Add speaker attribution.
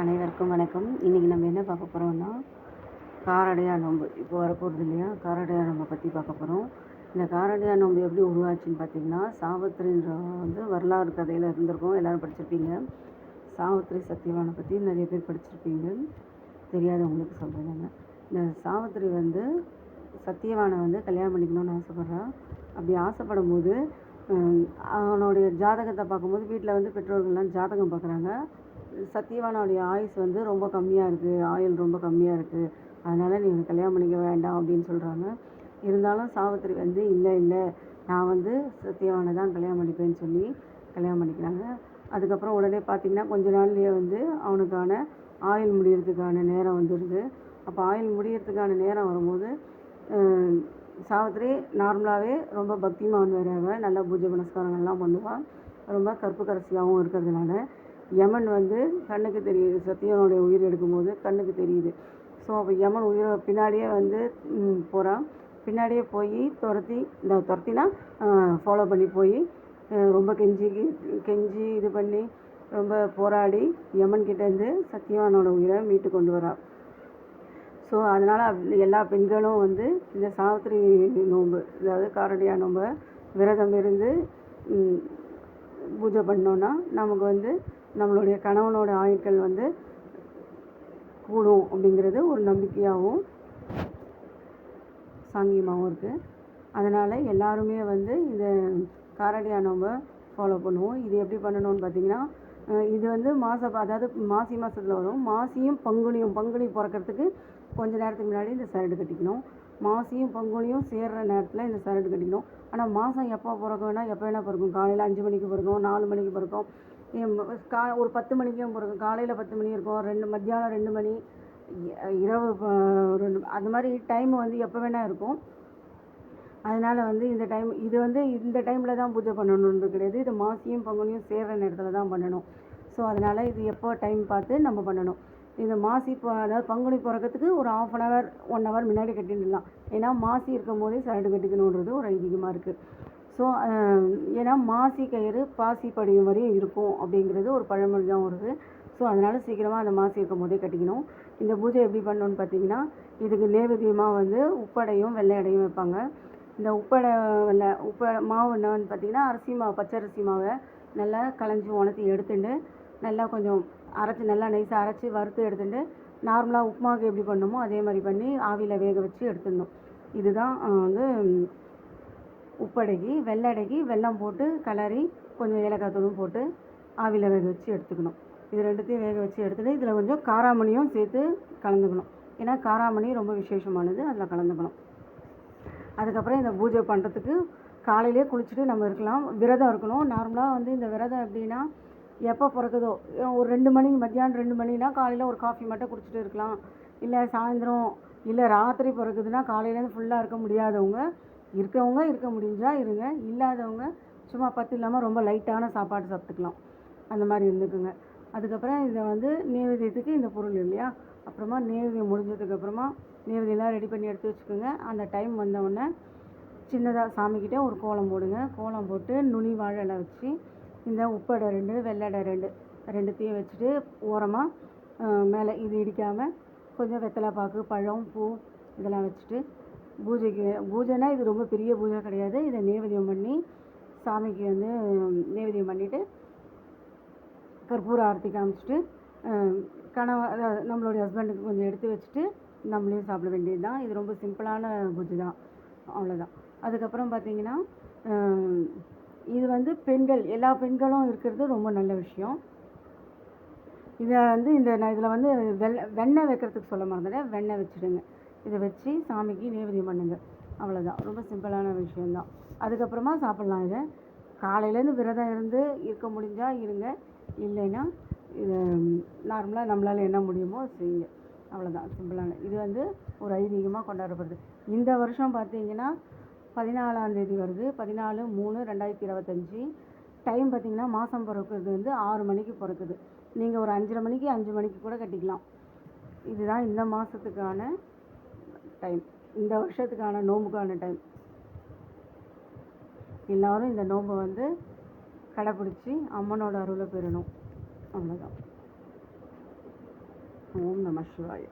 Speaker 1: அனைவருக்கும் வணக்கம். இன்றைக்கி நம்ம என்ன பார்க்க போகிறோம்னா காரடையா நோன்பு. இப்போ வரப்போகிறது இல்லையா? காரடையா நோன்பை பற்றி பார்க்க போகிறோம் இந்த காரடையா நோன்பு எப்படி உருவாச்சுன்னு பார்த்தீங்கன்னா சாவித்திரின்ற வந்து வரலாறு கதையில் இருந்திருக்கோம். எல்லோரும் படிச்சிருப்பீங்க. சாவித்திரி சத்யவானை பற்றி நிறைய பேர் படிச்சிருப்பீங்க. தெரியாதவங்களுக்கு சொல்கிறேன் இந்த சாவித்திரி வந்து சத்யவானை வந்து கல்யாணம் பண்ணிக்கணும்னு ஆசைப்பட்றா. அப்படி ஆசைப்படும் போது அவனுடைய ஜாதகத்தை பார்க்கும்போது வீட்டில் வந்து பெற்றோர்கள்லாம் ஜாதகம் பார்க்குறாங்க. சத்யவானுடைய ஆயுஸ் வந்து ரொம்ப கம்மியாக இருக்குது ஆயுள் ரொம்ப கம்மியாக இருக்குது அதனால் நீ கல்யாணம் பண்ணிக்க வேண்டாம் அப்படின்னு சொல்கிறாங்க இருந்தாலும் சாவித்திரி வந்து இல்லை இல்லை நான் வந்து சத்யவானை தான் கல்யாணம் பண்ணிப்பேன்னு சொல்லி கல்யாணம் பண்ணிக்கிறாங்க. அதுக்கப்புறம் உடனே பார்த்திங்கன்னா கொஞ்ச நாள்லேயே வந்து அவனுக்கான ஆயுள் முடியறதுக்கான நேரம் வந்துடுது. அப்போ ஆயுள் முடியறதுக்கான நேரம் வரும்போது சாவித்திரி நார்மலாகவே ரொம்ப பக்திமான் வேறவன் நல்லா பூஜை புனஸ்காரங்கள்லாம் பண்ணுவாள் ரொம்ப கற்புக்கரசியாகவும் இருக்கிறதுனால யமன் வந்து கண்ணுக்கு தெரியுது. சத்தியவனுடைய உயிர் எடுக்கும்போது கண்ணுக்கு தெரியுது. ஸோ அப்போ யமன் உயிரை பின்னாடியே வந்து போகிறான் பின்னாடியே போய் துரத்தி இந்த துரத்தினா ஃபாலோ பண்ணி போய் ரொம்ப கெஞ்சி கெஞ்சி இது பண்ணி ரொம்ப போராடி யமன் கிட்டேருந்து சத்தியவானோட உயிரை மீட்டு கொண்டு வரான் ஸோ அதனால் எல்லா பெண்களும் வந்து இந்த சாவித்திரி நோன்பு அதாவது காரடியா நோன்பை விரதம் இருந்து பூஜை பண்ணோன்னா நமக்கு வந்து நம்மளுடைய கணவனோட ஆயுட்கள் வந்து கூடும் அப்படிங்கிறது ஒரு நம்பிக்கையாகவும் சாங்கியமாகவும் இருக்குது அதனால் எல்லாருமே வந்து இந்த காரடியா நோம்பை ஃபாலோ பண்ணுவோம். இது எப்படி பண்ணணும்னு பார்த்தீங்கன்னா இது வந்து மாத அதாவது மாசி மாதத்தில் வரும். மாசியும் பங்குனியும் பங்குனி பிறக்கறதுக்கு கொஞ்ச நேரத்துக்கு முன்னாடி இந்த சரடு கட்டிக்கணும். மாசியும் பங்குனியும் சேர்கிற நேரத்தில் இந்த சரடு கட்டிக்கணும். ஆனால் மாதம் எப்போ பிறக்கும்னா எப்போ வேணால் பிறக்கும்? காலையில் அஞ்சு மணிக்கு பிறக்கும் நாலு மணிக்கு பிறக்கும். கா ஒரு பத்து மணிக்கும் பிறக்கும் காலையில் பத்து மணி இருக்கும் ரெண்டு மத்தியானம் ரெண்டு மணி இ- இரவு ரெண்டு அது மாதிரி டைம் வந்து எப்போ வேணால் இருக்கும். அதனால் வந்து இந்த டைம் இது வந்து இந்த டைமில் தான் பூஜை பண்ணணுன்றது கிடையாது. இது மாசியும் பங்குனியும் சேர்கிற நேரத்தில் தான் பண்ணணும். ஸோ அதனால் இது எப்போ டைம் பார்த்து நம்ம பண்ணணும். இந்த மாசி இப்போ அதாவது பங்குனி பிறக்கறதுக்கு ஒரு half an hour one hour முன்னாடி கட்டிடலாம். ஏன்னா மாசி இருக்கும் போதே சரடு கட்டிக்கணுன்றது ஒரு ஐதீகமாக இருக்குது ஸோ ஏன்னா மாசி கயிறு பாசி படியும் வரையும் இருக்கும் அப்படிங்கிறது ஒரு பழமொழியாகவும் வருது ஸோ அதனால் சீக்கிரமாக அந்த மாசி இருக்கும் போதே கட்டிக்கணும். இந்த பூஜை எப்படி பண்ணணும்னு பார்த்தீங்கன்னா இதுக்கு நேவேத்தியமாக வந்து உப்படையும் வெள்ளையடையும் வைப்பாங்க. இந்த உப்படை வெள்ளை உப்ப மாவு என்னன்னு பார்த்தீங்கன்னா அரிசி மாவு பச்சை அரிசி மாவை நல்லா களைஞ்சி உணர்த்தி எடுத்துட்டு நல்லா கொஞ்சம் அரைச்சி நல்லா நைஸாக அரைச்சி வறுத்து எடுத்துட்டு நார்மலாக உப்புமாவுக்கு எப்படி பண்ணணுமோ அதே மாதிரி பண்ணி ஆவியில் வேக வச்சு எடுத்துடணும். இதுதான் வந்து உப்படகி வெள்ளடகி வெல்லம் போட்டு கிளறி கொஞ்சம் ஏலக்காய் தூளும் போட்டு ஆவியில் வேக வச்சு எடுத்துக்கணும். இது ரெண்டுத்தையும் வேக வச்சு எடுத்துகிட்டு இதில் கொஞ்சம் காராமணியும் சேர்த்து கலந்துக்கணும். ஏன்னா காராமணி ரொம்ப விசேஷமானது அதில் கலந்துக்கணும். அதுக்கப்புறம் இந்த பூஜை பண்ணுறதுக்கு காலையிலே குளிச்சுட்டு நம்ம இருக்கலாம். விரதம் இருக்கணும். நார்மலாக வந்து இந்த விரதம் எப்படின்னா எப்போ பிறக்குதோ ஒரு ரெண்டு மணி மத்தியானம் ரெண்டு மணினா காலையில் ஒரு காஃபி மட்டும் குடிச்சிட்டு இருக்கலாம். இல்லை சாயந்தரம் இல்லை ராத்திரி பிறக்குதுன்னா காலையிலேருந்து ஃபுல்லாக இருக்க முடியாதவங்க இருக்கவங்க இருக்க முடிஞ்சா இருங்க. இல்லாதவங்க சும்மா பத்து இல்லாமல் ரொம்ப லைட்டான சாப்பாடு சாப்பிட்டுக்கலாம். அந்த மாதிரி இருந்துக்குங்க. அதுக்கப்புறம் இதை வந்து நேவேதியத்துக்கு இந்த பொருள் இல்லையா? அப்புறமா நேவேதியம் முடிஞ்சதுக்கப்புறமா நேவேதியெல்லாம் ரெடி பண்ணி எடுத்து வச்சுக்கோங்க. அந்த டைம் வந்தவுடனே சின்னதாக சாமிக்கிட்டே ஒரு கோலம் போடுங்க. கோலம் போட்டு நுனி வாழை வச்சு இந்த உப்படை ரெண்டு வெள்ளடை ரெண்டு ரெண்டுத்தையும் வச்சுட்டு ஓரமாக மேலே இது இடிக்காமல் கொஞ்சம் வெத்தலை பாக்கு பழம் பூ இதெல்லாம் வச்சுட்டு பூஜைக்கு பூஜைனா இது ரொம்ப பெரிய பூஜை கிடையாது. இதை நேவேதியம் பண்ணி சாமிக்கு வந்து நேவேதியம் பண்ணிவிட்டு கற்பூர ஆரத்தி காமிச்சிட்டு அஹ், அதாவது நம்மளுடைய ஹஸ்பண்டுக்கு கொஞ்சம் எடுத்து வச்சுட்டு நம்மளையும் சாப்பிட வேண்டியது தான் இது ரொம்ப சிம்பிளான பூஜை தான். அவ்வளோதான் அதுக்கப்புறம் பார்த்தீங்கன்னா இது வந்து பெண்கள் எல்லா பெண்களும் இருக்கிறது ரொம்ப நல்ல விஷயம். இதை வந்து இந்த நான் இதில் வந்து வெள்ளை வெண்ணெய் வைக்கிறதுக்கு சொல்ல மறந்துட்டேன். வெண்ணெய் வச்சுடுங்க. இதை வச்சு சாமிக்கு நேவேத்தியம் பண்ணுங்கள் அவ்வளோதான் ரொம்ப சிம்பிளான விஷயந்தான் அதுக்கப்புறமா சாப்பிட்லாம் இதை. காலையிலேருந்து விரதம் இருந்து இருக்க முடிஞ்சால் இருங்க. இல்லைன்னா இது நார்மலாக நம்மளால் என்ன முடியுமோ செய்யுங்க. அவ்வளோதான் சிம்பிளான. இது வந்து ஒரு ஐதீகமாக கொண்டாடப்படுது. இந்த வருஷம் பார்த்தீங்கன்னா பதினாலாம் தேதி வருது. பதினாலு மூணு ரெண்டாயிரத்தி இருபத்தஞ்சி. டைம் பார்த்திங்கன்னா மாதம் பிறக்கிறது வந்து ஆறு மணிக்கு பிறக்குது. நீங்கள் ஒரு அஞ்சரை மணிக்கு அஞ்சு மணிக்கு கூட கட்டிக்கலாம். இதுதான் இந்த மாதத்துக்கான டைம் இந்த வருஷத்துக்கான நோம்புக்கான டைம் எல்லாரும் இந்த நோம்பை வந்து கடைப்பிடிச்சி அம்மனோட அருளை பெறணும். அவ்வளோதான் ஓம் நம சிவாய.